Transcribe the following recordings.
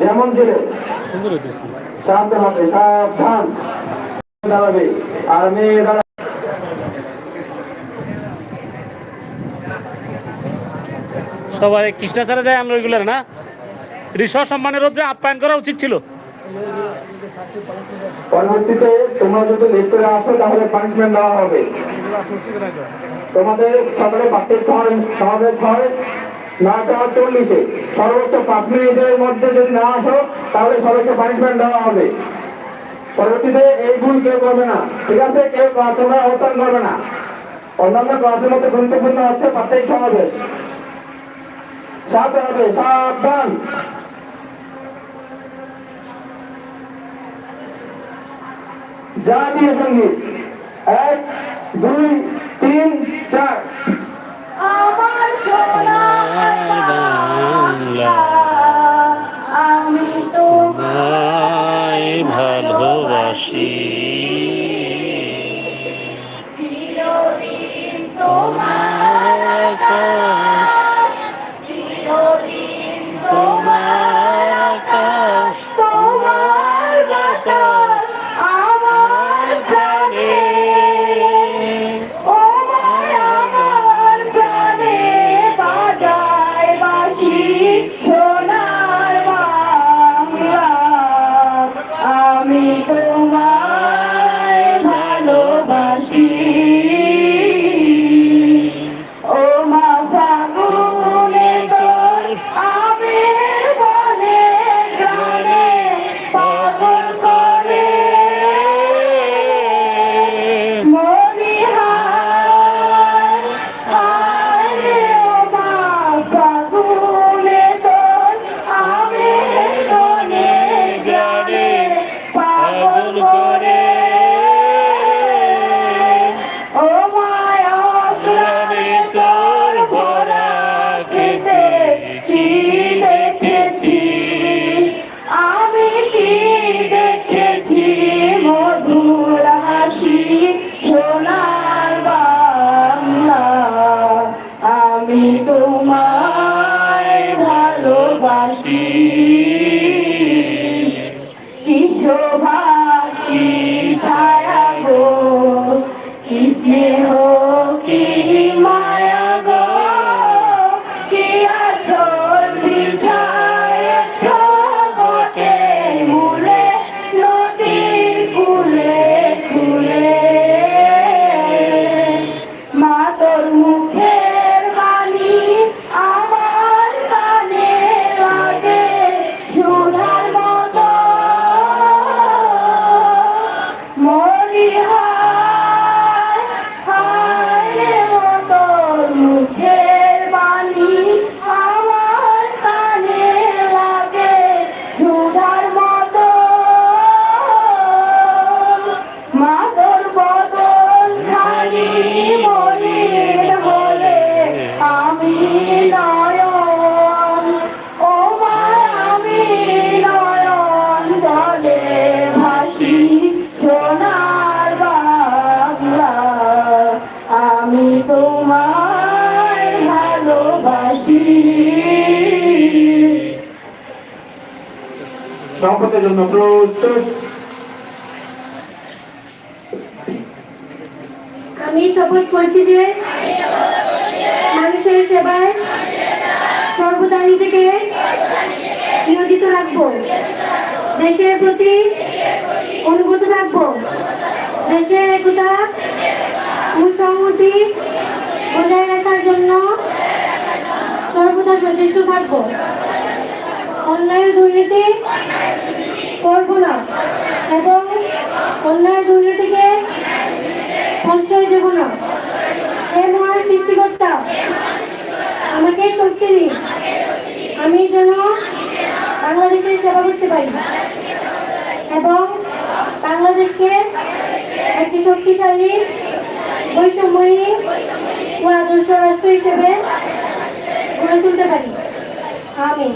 যেমন ছিল সাবধান হবে সাবধান। দাঁড়াবে আর মেয়ে দাঁড়াবে। সবাই কৃষ্ণাচারে যায় আমরা ওইগুলোর না। ঋষ সম্মানের রোদ্রে আপ্যায়ন করা উচিত ছিল। পরবর্তীতে তোমরা যদি লেট করে আসো তাহলে পানিশমেন্ট দেওয়া হবে। তোমাদের সকালে সময় সমাবেশ হয়। নয়টা চল্লিশে। সর্বোচ্চ পাঁচ মিনিটের মধ্যে যদি না আসো, তাহলে সবাইকে পানিশমেন্ট দেওয়া হবে। পরবর্তীতে এই ভুল কেউ করবে না। ঠিক আছে? কেউ তোমরা অবস্থান করবে না। অন্যান্য ক্লাসের মধ্যে গুরুত্বপূর্ণ হচ্ছে পাঠ্যিক সমাবেশ সাবধান হবে। সাবধান। জাতীয় সংগীত। এক, দুই, তিন, চার। তো ভালোবাসি মলিন আমি নয়ন ও আমি নয়ন জলে ভাসি সোনার বাংলা। আমি তোমায় ভালোবাসি। সম্পদের জন্য প্রস্তুত আমি শপথ করছি যে মানুষের সেবায় সর্বদা নিজেকে নিয়োজিত রাখব। দেশের প্রতি অনুগত থাকব দেশের একতা সংহতি বজায় রাখার জন্য সর্বদা সচেষ্ট থাকব। অন্যায় দুর্নীতি করব না এবং অন্যায় দুর্নীতিকে প্রশ্রয় দেব না। হে মহান সৃষ্টিকর্তা, আমাকে শক্তি দিন। আমি যেন বাংলাদেশের সেবা করতে পারি এবং বাংলাদেশকে একটি শক্তিশালী বৈষম্যহীন ও আদর্শ রাষ্ট্র হিসেবে গড়ে তুলতে পারি। আমি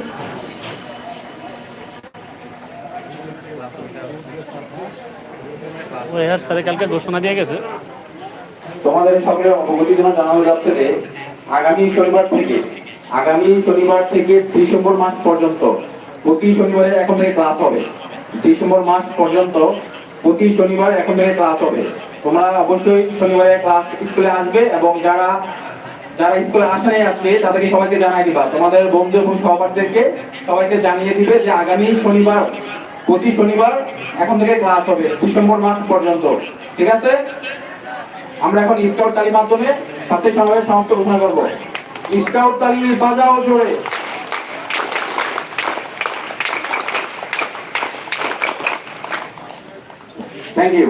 ওয়ার স্যারে কালকে ঘোষণা দিয়ে গেছে। তোমাদের সকলের অবগতির জন্য জানানো যাচ্ছে যে আগামী শনিবার থেকে, আগামী শনিবার থেকে ডিসেম্বর মাস পর্যন্ত প্রতি শনিবারে এখন থেকে ক্লাস হবে। ডিসেম্বর মাস পর্যন্ত প্রতি শনিবার এখন থেকে ক্লাস হবে। তোমরা অবশ্যই শনিবারে ক্লাস স্কুলে আসবে এবং যারা যারা স্কুলে আসে নাই আসবে তাদেরকে সবাইকে জানাই দিবা। তোমাদের বন্ধু এবং সহপাঠীদেরকে সবাইকে জানিয়ে দিবে যে আগামী শনিবার প্রতি শনিবার এখন থেকে ক্লাস হবে, ডিসেম্বর মাস পর্যন্ত। ঠিক আছে? আমরা এখন স্কাউট তালির মাধ্যমে সাথে সমাবেশ সমাপ্ত ঘোষণা করব। স্কাউট তালি বাজাও জোরে। Thank you